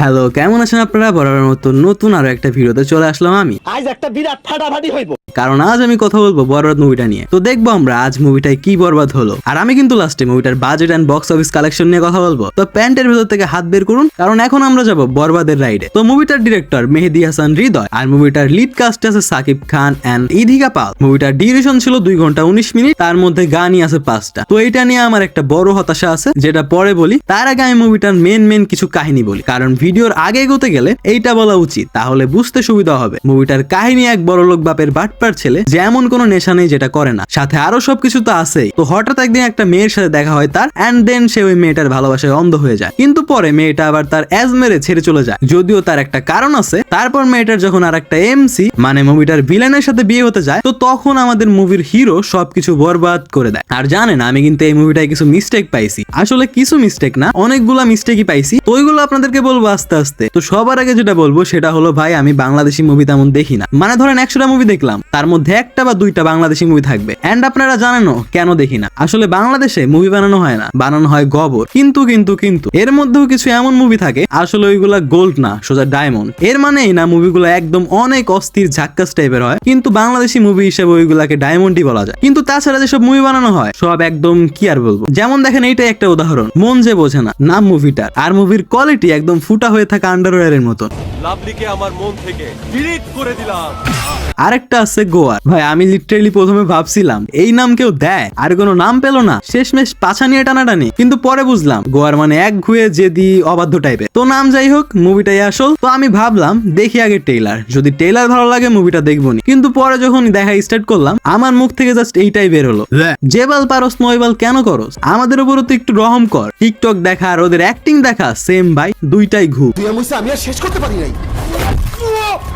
Hello কেমন আছেন আপনারা? বরাবর মতো নতুন আরও একটা ভিডিওতে চলে আসলাম আমি। আজ একটা বিরাট ফাটাফাটি হইব। কারণ আজ আমি কথা বলব বরবাদ মুভিটা নিয়ে। তো দেখব আমরা আজ মুভিটায় কি বরবাদ হলো। আর আমি কিন্তু লাস্টে মুভিটার budget and box office collection নিয়ে কথা বলব। তো প্যান্টের ভেতর থেকে হাত বের করুন, কারণ এখন আমরা যাব বরবাদের রাইডে তো মুভিটার ডিরেক্টর মেহেদি হাসান হৃদয়, আর মুভিটার লিড কাস্ট আছে সাকিব খান এন্ড ইধিকা পাল। মুভিটার ডিউরেশন ছিল দুই ঘণ্টা উনিশ মিনিট, তার মধ্যে গানই আছে পাঁচটা। তো এটা নিয়ে আমার একটা বড় হতাশা আছে, যেটা পরে বলি। তার আগে আমি মুভিটার মেন মেন কিছু কাহিনী বলি। কারণ ভিডিওর আগে এগোতে গেলে এইটা বলা উচিত, তাহলে বুঝতে সুবিধা হবে। মুভিটার কাহিনী এক বড় লোক বাপের বাটপার ছেলে যে এমন কোনো নেশা নেই যেটা করে না। সাথে আরও সবকিছু তো আছেই। তো হঠাৎ একদিন একটা মেয়ের সাথে দেখা হয় তার অ্যান্ড দেন সে ওই মেয়েটার ভালোবাসায় অন্ধ হয়ে যায়। কিন্তু পরে মেয়েটা আবার তার অ্যাজ মেরে ছেড়ে চলে যায়। যদিও তার একটা কারণ আছে, তারপর মেয়েটার যখন আর একটা এমসি মানে মুভিটার ভিলেনের সাথে বিয়ে হতে যায়, তো তখন আমাদের মুভির হিরো সবকিছু বরবাদ করে দেয়। আর জানেন আমি কিন্তু এই মুভিটায় কিছু মিস্টেক পাইছি। আসলে কিছু মিস্টেক না, অনেকগুলা মিস্টেকই পাইছি। তো ওইগুলো আপনাদেরকে বলব আস্তে আস্তে। তো সবার আগে যেটা বলব, সেটা হলো, ভাই, আমি বাংলাদেশি মুভি তেমন দেখি না। মানে ধরেন একশোটা মুভি দেখলাম। তার মধ্যে একটা বা দুইটা বাংলাদেশি মুভি থাকবে। এন্ড আপনারা জানেনও, কেন দেখি না? আসলে বাংলাদেশে মুভি বানানো হয় না, বানানো হয় গবর। কিন্তু কিন্তু কিন্তু, এর মধ্যেও কিছু এমন মুভি থাকে, আসলে ওইগুলা গোল্ড না, সোজা ডায়মন্ড এর মানেই না মুভিগুলো একদম অনেক অস্থির ঝাক্কাস টাইপের হয়, কিন্তু বাংলাদেশি মুভি হিসেবে ওইগুলাকে ডায়মন্ডই বলা যায়। কিন্তু তাছাড়া যেসব মুভি বানানো হয়, সব একদম কি আর বলব? যেমন দেখেন, এইটাই একটা উদাহরণ, মন যে বোঝে না, নাম মুভিটার আর মুভির কোয়ালিটি একদম ফুটা হয়ে থাকা আন্ডারওয়্যারের মতন। লাভলিকে আমার মন থেকে ডিলিট করে দিলাম। আরেকটা আছে গোয়া। ভাই আমি লিটারেলি প্রথমে ভাবছিলাম এই নাম কেউ দেয়? আর কোনো নাম পেল না। শেষমেশ পাছা নিয়ে টানাটানি। কিন্তু পরে বুঝলাম গোয়ার মানে এক ঘুয়ে জেদি অবাধ্য টাইপের তো নাম যাই হোক মুভিটাই আসল। তো আমি ভাবলাম দেখি আগে টেইলার যদি টেইলার ভালো লাগে মুভিটা দেখবনি কিন্তু পরে যখন দেখা স্টার্ট করলাম আমার মুখ থেকে জাস্ট এইটাই বের হলো। জেবাল পারস নয়বাল কেন করস? আমাদের উপরও তো একটু রহম কর। টিকটক দেখা আর ওদের অ্যাক্টিং দেখা সেম ভাই দুইটাই ঘু তুই আমি আর শেষ করতে পারি নাই।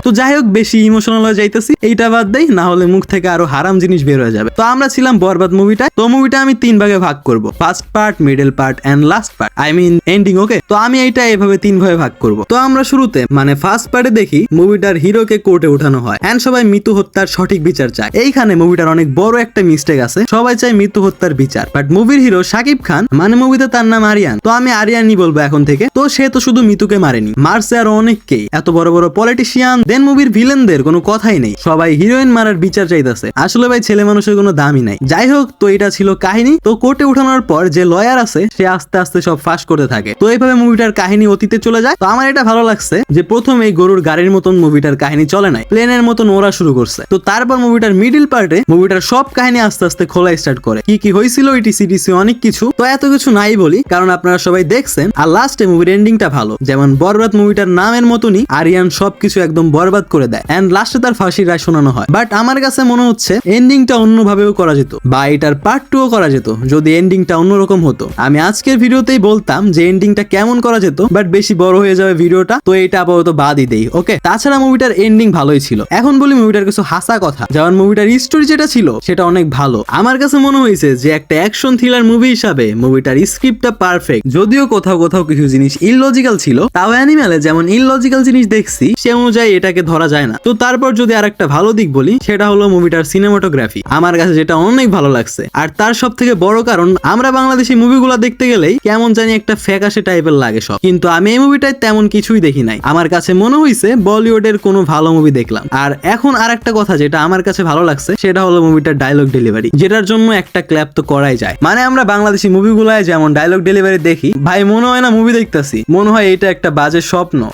তো যাই হোক, বেশি ইমোশনাল হয়ে যাইতেছি। এইটা বাদ দেই, না হলে মুখ থেকে আরও হারাম জিনিস বের হয়ে যাবে। তো আমরা ছিলাম বরবাদ মুভিটা তো মুভিটা আমি তিন ভাগে ভাগ করব। First part middle part and last part I mean ending okay তো আমি এইটা এভাবে তিন ভাগে ভাগ করব। তো আমরা শুরুতে মানে ফার্স্ট পার্টে দেখি মুভিটার হিরোকে কোর্টে ওঠানো হয়। এন্ড সবাই মৃত্যু হত্যার সঠিক বিচার চায়। এইখানে মুভিটার অনেক বড় একটা মিস্টেক আছে। সবাই চায় মৃত্যু হত্যার বিচার। বাট মুভির হিরো শাকিব খান মানে মুভিতে তার নাম আরিয়ান। তো আমি আরিয়ানই বলব এখন থেকে। তো সে তো শুধু মিতুকে মারেনি। মারছে আর অনেককেই। এত বড় বড় পলিটিশিয়ান দেন মুভির ভিলেনদের কোনো কথাই নেই। সবাই হিরোইন মারার বিচার চাইতেছে। আসলে ভাই, ছেলে মানুষের কোনো দামই নাই। যাই হোক, তো এটা ছিল কাহিনী। তো কোর্টে উঠানোর পর যে লয়ার আছে, সে আস্তে আস্তে সব ফাঁস করতে থাকে। তো এইভাবে মুভিটার কাহিনী অতীতে চলে যায়। তো আমার এটা ভালো লাগছে যে প্রথম এই গরুর গাড়ির মতন মুভিটার কাহিনী চলে নাই। প্লেনের মতন ওরা শুরু করছে। তো তারপর মুভিটার মিডিল পার্টে মুভিটার সব কাহিনী আস্তে আস্তে খোলা স্টার্ট করে। কি কি হয়েছিল ইটিসি টিসি অনেক কিছু। তো এত কিছু নাই বলি, কারণ আপনারা সবাই দেখছেন। আর লাস্টে মুভির এন্ডিংটা ভালো। যেমন বরবাদ মুভিটার নামের মতনই আরিয়ান সবকিছু একদম বরবাদ করে দেয়। এন্ড লাস্টে তার ফাঁসির রায় শোনানো হয়। বাট আমার কাছে মনে হচ্ছে এন্ডিংটা অন্যভাবেও করা যেত। বা এটার পার্ট টুও করা যেত, যদি এন্ডিংটা অন্যরকম হতো। আমি আজকের ভিডিওতেই বলতাম যে এন্ডিংটা কেমন করা যেত বাট বেশি বড় হয়ে যাবে ভিডিওটা, তো এটা আপাতত বাদই দেই ওকে তাছাড়া মুভিটার এন্ডিং ভালোই ছিল। এখন বলি মুভিটার কিছু হাসা কথা। যেমন মুভিটার স্টোরি যেটা ছিল, সেটা অনেক ভালো। আমার কাছে মনে হয়েছে যে একটা অ্যাকশন থ্রিলার মুভি হিসাবে মুভিটার স্ক্রিপ্টটা পারফেক্ট যদিও কোথাও কোথাও কিছু জিনিস ইললজিক্যাল ছিল, তাও অ্যানিমেলে যেমন ইললজিক্যাল জিনিস দেখছি, সে অনুযায়ী এটাকে ধরা যায় না। তো তারপর যদি আর একটা ভালো দিক বলি, সেটা হলো মুভিটার সিনেমাটোগ্রাফি আমার কাছে যেটা অনেক ভালো লাগছে। আর তার সব থেকে বড় কারণ, আমরা বাংলাদেশি মুভিগুলো দেখতে গেলেই কেমন জানি একটা ফ্যাকাশে টাইপের লাগে সব। কিন্তু আমি এই মুভিটায় তেমন কিছুই দেখি নাই। আমার কাছে মনে হয়েছে বলিউডের কোনো ভালো মুভি দেখলাম। আর এখন আর একটা কথা যেটা আমার কাছে ভালো লাগছে, সেটা হলো মুভিটার ডায়লগ ডেলিভারি যেটার জন্য একটা ক্ল্যাপ তো করাই যায়। মানে আমরা বাংলাদেশি মুভিগুলায় যেমন ডায়লগ ডেলিভারি দেখি, ভাই মনে হয় না মুভি দেখতাছি। মনে হয় এটা একটা বাজে স্বপ্ন।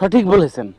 সঠিক বলেছেন।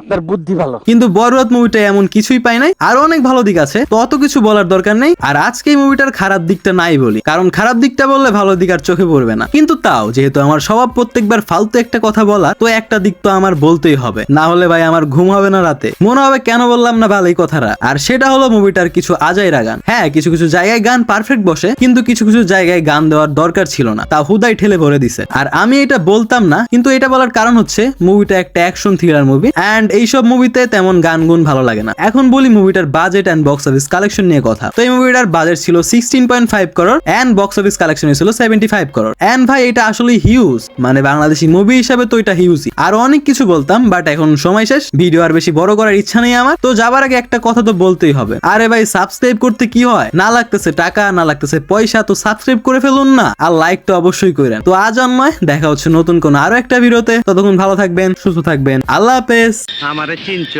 আপনার বুদ্ধি ভালো। কিন্তু বরবাদ মুভিটা এমন কিছুই পাই নাই। আরও অনেক ভালো দিক আছে, তো অত কিছু বলার দরকার নেই। আর আজকে এই মুভিটার খারাপ দিকটা নাই বলি, কারণ খারাপ দিকটা বললে ভালো দিক আর চোখে পড়বে না। কিন্তু তাও, যেহেতু আমার স্বভাব প্রত্যেকবার ফালতু একটা কথা বলা, তো একটা দিক তো আমার বলতেই হবে। না হলে ভাই আমার ঘুম হবে না রাতে। মনে হবে কেন বললাম না ভালো এই কথাটা? আর সেটা হলো মুভিটার কিছু আজাইরা গান হ্যাঁ কিছু কিছু জায়গায় গান পারফেক্ট বসে, কিন্তু কিছু কিছু জায়গায় গান দেওয়ার দরকার ছিল না। তা হুদাই ঠেলে ভরে দিছে। আর আমি এটা বলতাম না, কিন্তু এটা বলার কারণ হচ্ছে মুভিটা একটা action thriller movie and and এইসব মুভিতে তেমন গান গুন ভালো লাগে না। এখন বলি মুভিটার budget and box office collection নিয়ে কথা। তো এই মুভিটার বাজেট ছিল sixteen point five crore and box office collection ছিল সেভেন্টি ফাইভ করোর অ্যান্ড ভাই, এটা আসলে হিউজ মানে বাংলাদেশি মুভি হিসাবে তো এটা হিউজই আর অনেক কিছু বলতাম বাট এখন সময় শেষ। ভিডিও আর বেশি বড় করার ইচ্ছা নেই আমার। তো যাবার আগে একটা কথা তো বলতেই হবে। আরে ভাই সাবস্ক্রাইব করতে কি হয়? না লাগতেছে টাকা, না লাগতেছে পয়সা, তো সাবস্ক্রাইব করে ফেলুন না। আর লাইক তো অবশ্যই করেন তো আজ আর দেখা হচ্ছে নতুন কোন আরও একটা ভিডিওতে ততক্ষণ ভালো থাকবেন, সুস্থ থাকবেন। আল্লাহ হাফেজ। আমারে চিনচ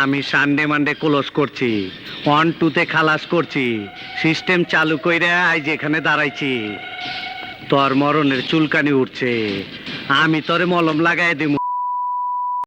আমি সানডে মানডে ক্লোজ করছি। ওয়ান টুতে খালাস করছি। সিস্টেম চালু কইরা আজ এখানে দাঁড়াইছি। তোর মরণের চুলকানি উঠছে। আমি তোরে মলম লাগাই দিব